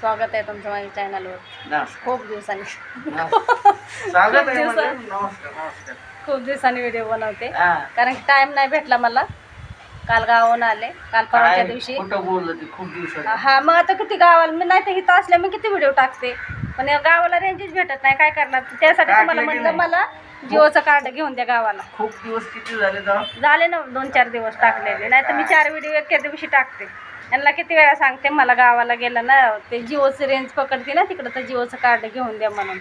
स्वागत आहे तुमचं माझ्या चॅनलवर खूप दिवसांनी. स्वागत आहे खूप म्हणजे नमस्कार खूप दिवसांनी व्हिडिओ बनवते. कारण की टाइम नाही भेटला मला. काल गावाहून आले. काल परवाच्या दिवशी. खूप हा मग आता किती गावाला मी नाही तर इथं असल्या मी किती व्हिडिओ टाकते. पण या गावाला रेंजच भेटत नाही. काय करणार? त्यासाठी तुम्हाला म्हणलं? मला जिओचं कार्ड घेऊन द्या गावाला. खूप दिवस किती झाले झाले ना दोन चार दिवस टाकलेले. नाही तर मी चार व्हिडिओ एका दिवशी टाकते. यांना किती वेळा सांगते मला गावाला गेलं ना ते जिओचं रेंज पकडते ना तिकडं तर जिओचं कार्ड घेऊन द्या म्हणून.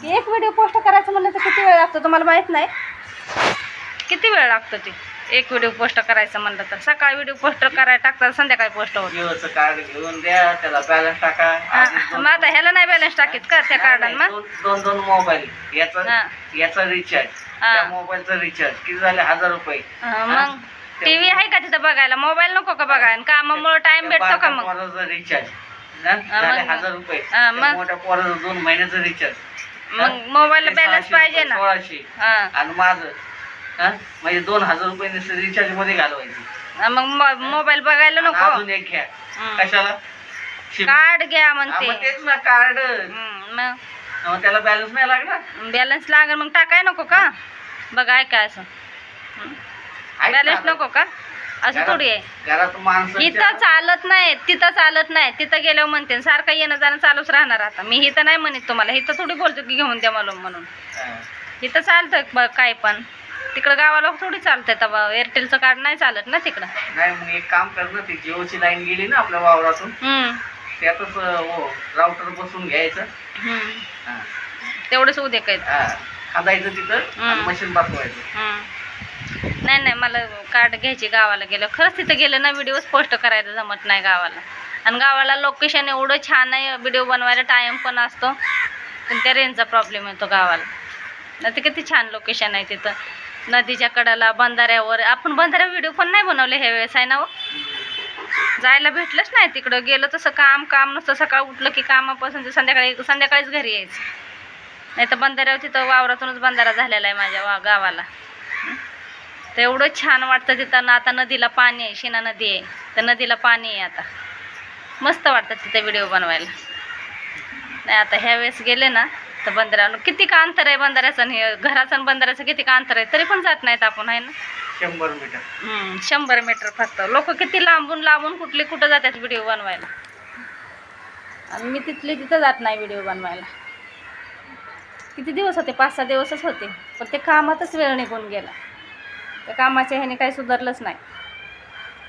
की एक व्हिडिओ पोस्ट करायचं म्हणलं तर किती वेळ लागतो तुम्हाला माहीत नाही? किती वेळ लागतो ते? एक व्हिडिओ पोस्ट करायचं म्हणलं तर. सकाळी व्हिडिओ पोस्ट करायला टाकतात संध्याकाळी पोस्ट होत जिओचं कार्ड घेऊन द्या त्याला बॅलन्स टाका. आधीच दोन- मग आता ह्याला नाही बॅलन्स टाकीत का त्या कार्डान मग दोन दोन दोन मोबाईल याचा हा. याचा रिचार्ज हा. त्या मोबाईलचा रिचार्ज किती झाले? हजार रुपये. हा, मग? टीव्ही आहे का तिथं बघायला? मोबाईल नको का बघायला? कामामुळे टाइम भेटतो का मग? रिचार्ज झाले मग- हजार रुपये. त्या मग- मोठ्या पोराचं दोन महिन्याचं रिचार्ज मग मोबाईलला ते बॅलन्स पाहिजे ना. सोळाशे. आणि माझं? म्हणजे दोन हजार रुपये रिचार्जमध्ये घालवायचे. मग मोबाईल बघायला नको. अजून एक घ्या. कशाला? कार्ड घ्या म्हणते मग तेच ना कार्ड मग. त्याला बॅलन्स नाही लागणार? बॅलन्स लागेल मग टाकाय नको का? बघा ऐका असं. बॅलन्स नको का? असं थोडी आहे. इथं चालत नाही तिथं चालत नाही. तिथं गेल्यावर म्हणते सारखं येणं जाणं चालूच राहणार आता. मी इथं नाही म्हणत तुम्हाला. इथं थोडी बोलतो की घेऊन द्या मला म्हणून. इथं चालतं काय पण. तिकडं गावाला थोडी चालतंय तेव्हा एअरटेलचं कार्ड नाही चालत ना तिकडं. नाही मग एक काम कर ना ती जिओची लाईन गेली ना आपल्या वावरातून. त्यातच राऊटर बसून घ्यायचं. हा. तेवढंच उद्या काय हा. खांदायचं तिथं. मशीन बसवायचं. नाही नाही मला कार्ड घ्यायची गावाला गेलं. खरंच तिथं गेलं ना व्हिडिओज पोस्ट करायला जमत नाही गावाला. आणि गावाला लोकेशन एवढं छान आहे व्हिडिओ बनवायला टाईम पण असतो. पण त्या रेंजचा प्रॉब्लेम येतो गावाला. नाही ते किती छान लोकेशन आहे तिथं. नदीच्या कडाला बंधाऱ्यावर. आपण बंधाऱ्या व्हिडिओ पण नाही बनवले ह्या वेळेस आहे ना हो? जायला भेटलंच नाही तिकडं. गेलं तसं काम काम नसतं. सकाळ उठलं की कामापासून ते संध्याकाळी संध्याकाळीच घरी यायचं. नाही तर बंधाऱ्यावर तिथं वावरातूनच बंधारा झालेला आहे माझ्या वा गावाला. तर एवढं छान वाटतं तिथं. ना आता नदीला पाणी आहे शिना नदी आहे. तर नदीला पाणी आहे आता. मस्त वाटतं तिथे व्हिडिओ बनवायला. नाही आता ह्या वेळेस गेले ना तर बंधाऱ्यावर किती का अंतर आहे बंधाऱ्याचं आणि हे घराचं आणि बंधाऱ्याचं किती का अंतर आहे तरी पण जात नाहीत आपण आहे ना? शंभर मीटर. हम्म, शंभर मीटर फक्त. लोक किती लांबून लांबून कुठले कुठं जातात व्हिडिओ बनवायला. आणि मी तिथले तिथं जात नाही व्हिडिओ बनवायला. किती दिवस होते? पाच सहा दिवसच होते. पण ते कामातच वेळ निघून गेला. त्या कामाच्या ह्याने काही सुधारलंच नाही.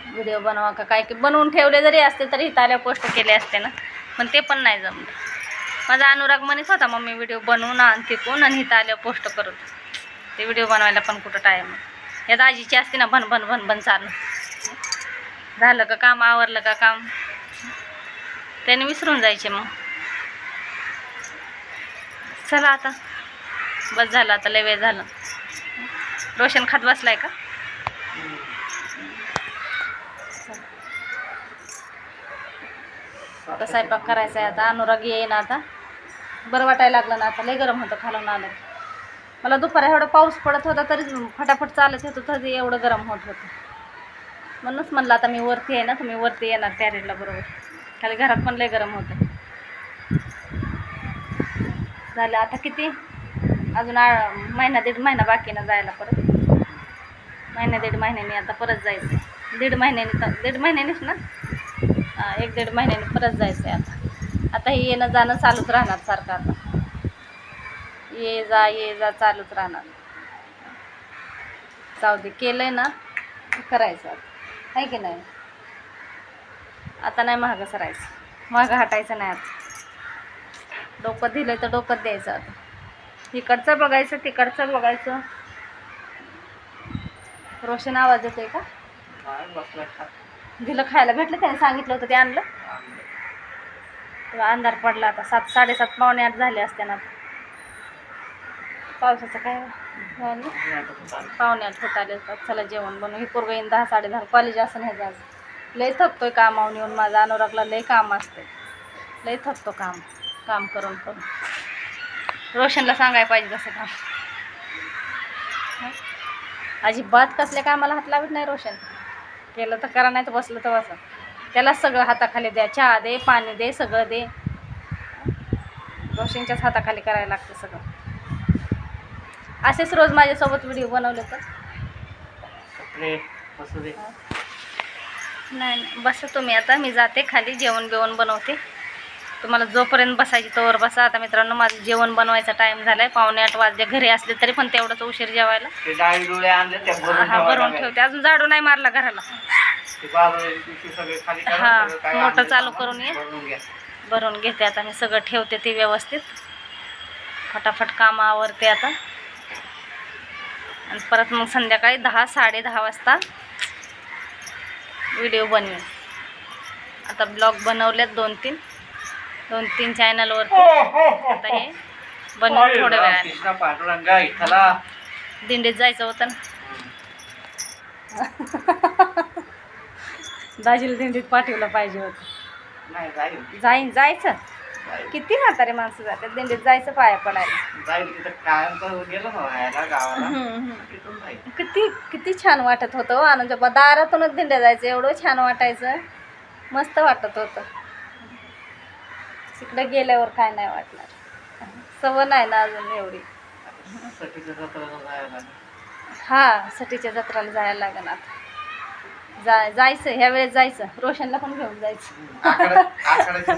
व्हिडिओ बनवा का काय की बनवून ठेवले जरी असते तरी इथं आल्या पोस्ट केले असते ना. पण ते पण नाही जमलं. माझा अनुराग म्हणत होता मम्मी व्हिडिओ बनवून आण तिकून आणि इथं आल्या पोस्ट करून ते व्हिडिओ बनवायला पण कुठं टाईम या दाजीची असते ना भन भन भन भन चालू. झालं का काम? आवरलं का काम? त्याने विसरून जायचे मग. चला आता. बस झालं आता लय वेळ झालं. रोशन खात बसलाय का? आता स्वयंपाक करायचा आहे आता अनुराग येईन आता. बरं वाटायला लागलं ना आता लय गरम होतं खालून आलं. मला दुपारी एवढा पाऊस पडत होता तरी फटाफट चालत होतं तरी एवढं गरम होत होतं. म्हणूनच म्हणलं आता मी वरती आहे ना तुम्ही वरती येणार त्या बरोबर. खाली घरात पण लय गरम होतं. झालं आता किती? अजून आ महिना दीड महिना बाकी ना जायला परत. महिन्या दीड महिन्याने आता परत जायचं दीड महिन्याने तर दीड महिन्यानेच ना? एक दीड महिन्याने परत जायचं आहे आता. आता हे येणं जाणं चालूच राहणार सारखं आता. ये जा ये जा चालूच राहणार. जाऊ दे केलं आहे ना? करायचं आता. आहे की नाही? आता नाही महाग सरायचं. महाग हटायचं नाही आता. डोकं दिलं तर डोकं द्यायचं आता. इकडचं बघायचं तिकडचं बघायचं. रोशन आवाज येतोय का. दिलं खायला. भेटलं त्याने सांगितलं होतं ते आणलं. तेव्हा अंधार पडला आता. सात साडेसात पावणे आठ झाले असते ना. पावसाचं काय. पावणे आठ होत आले चला जेवण बनवू. ही पोरगं येईन दहा साडे दहा कॉलेज असं नाही आज लय थकतोय कामावून येऊन माझा अनुरागला लय काम असते लय थकतो काम. काम करून करून. रोशनला सांगायला पाहिजे तसं काम? अजिबात कसल्या कामाला हात लावत नाही रोशन. केलं तर करा नाही तर बसलं तर बसा. त्याला सगळं हाताखाली द्या. चहा दे पाणी दे सगळं दे. रोशनच्याच हाताखाली करायला लागतं सगळं. असेच रोज माझ्यासोबत व्हिडिओ बनवले तर. नाही बसा तुम्ही आता. मी जाते खाली. जेवण बिवण बनवते. तुम्हाला जोपर्यंत बसायची तोवर बसा. आता मित्रांनो माझं जेवण बनवायचा टाईम झालाय. पावणे आठ वाजले. घरी असले तरी पण तेवढंच उशीर जेवायला. हा भरून. ठेवते. अजून झाडू नाही मारला घराला. हा, आणलंय चालू करून ये. भरून घेते आता मी. सगळं ठेवते ते व्यवस्थित. फटाफट काम आवरते आता. आणि परत मग संध्याकाळी दहा साडे दहा वाजता व्हिडिओ बनवेन. आता ब्लॉग बनवलेत दोन तीन. दोन तीन चॅनलवरती आता हे बनवून थोड्या वेळाने. कृष्णा पांडुरंगा इथला. दिंडीत जायचं होतं ना. दाजीला दिंडीत पाठवलं पाहिजे होतं. जाईन जायचं. किती म्हातारे माणसं जातात. दिंडीत जायचं पाया पडायला. किती किती छान वाटत होतं हो आनंद. बाबा दारातूनच दिंड्या जायचं. एवढं छान वाटायचं. मस्त वाटत होतं. तिकडे गेल्यावर काय नाही वाटणार. सवय नाही ना अजून एवढी. हा सटीच्या जत्राला जायला लागेल आता. जा जायचं ह्या वेळेस जायचं. रोशनला पण घेऊन जायचं. आखाड्याची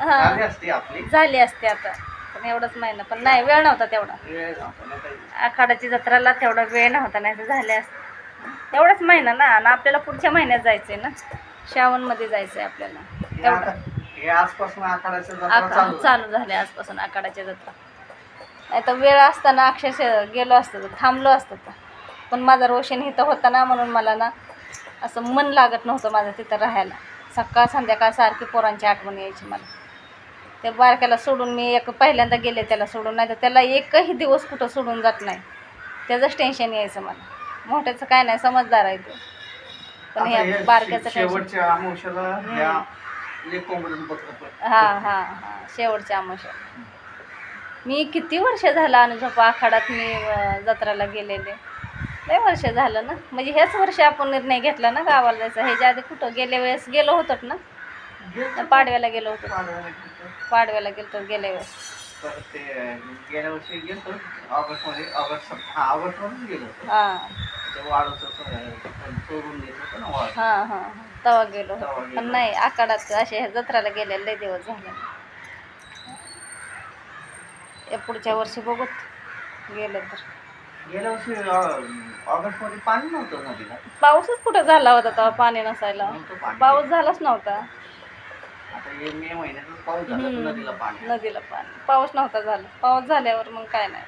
हा. झाली असती आता. पण एवढंच महिना पण नाही वेळ नव्हता तेवढा. आखाडाची जत्राला तेवढा वेळ नव्हता नाही तर झाले असते. तेवढाच महिना ना आणि आपल्याला पुढच्या महिन्यात जायचंय ना. श्रावणमध्ये जायचंय आपल्याला. तेवढं हे आजपासून आखाड्याच्या जत्रा आका- चालू चालू झाले आजपासून आखाडाच्या जत्रा. नाही तर वेळ असताना अक्षरशः गेलो असतं तर थांबलो असतं. तर पण माझा रोशन इथं होता ना म्हणून मला ना असं मन लागत नव्हतं माझं तिथं राहायला. सकाळ संध्याकाळ सारखी पोरांची आठवण यायची मला. ते बारक्याला सोडून मी एक पहिल्यांदा गेले त्याला सोडून नाही तर त्याला एकही दिवस कुठं सोडून जात नाही. त्याचंच टेन्शन यायचं मला. मोठ्याचं काय नाही समजदार आहे ते. पण आता हे हे बारक्याचं शे- शेवटच्या अमावश्याला हा हा हा. शेवटच्या आमोशा मी किती वर्ष झालं अनुजोपा आखाडात मी जत्रेला गेलेले. लय वर्ष झालं ना? म्हणजे हेच वर्ष आपण निर्णय घेतला ना गावाला जायचा. ह्याच्या आधी कुठं गेल्या वेळेस गेलो होतो ना? पाडव्याला गेलो होतो. पाडव्याला गेलो गेल्या वेळेस. गेल्या वर्षी गेलो ऑगस्ट गेलो होतो. हां. हां हां तेव्हा गेलो. गेलो. पण नाही आखाडात असे ह्या जत्रेला गेलेले लय दिवस झाले. या पुढच्या वर्षी बघूत. गेलं तर. गेल्या वर्षी ऑ- ऑगस्टमध्ये पाणी नव्हतं नदीला. पाऊसच कुठं झाला होता तेव्हा पाणी नसायला? पाऊस झालाच नव्हता. नदीला पाणी. नदीला पाणी. पाऊस नव्हता झाला. पाऊस झाल्यावर मग काय नाही.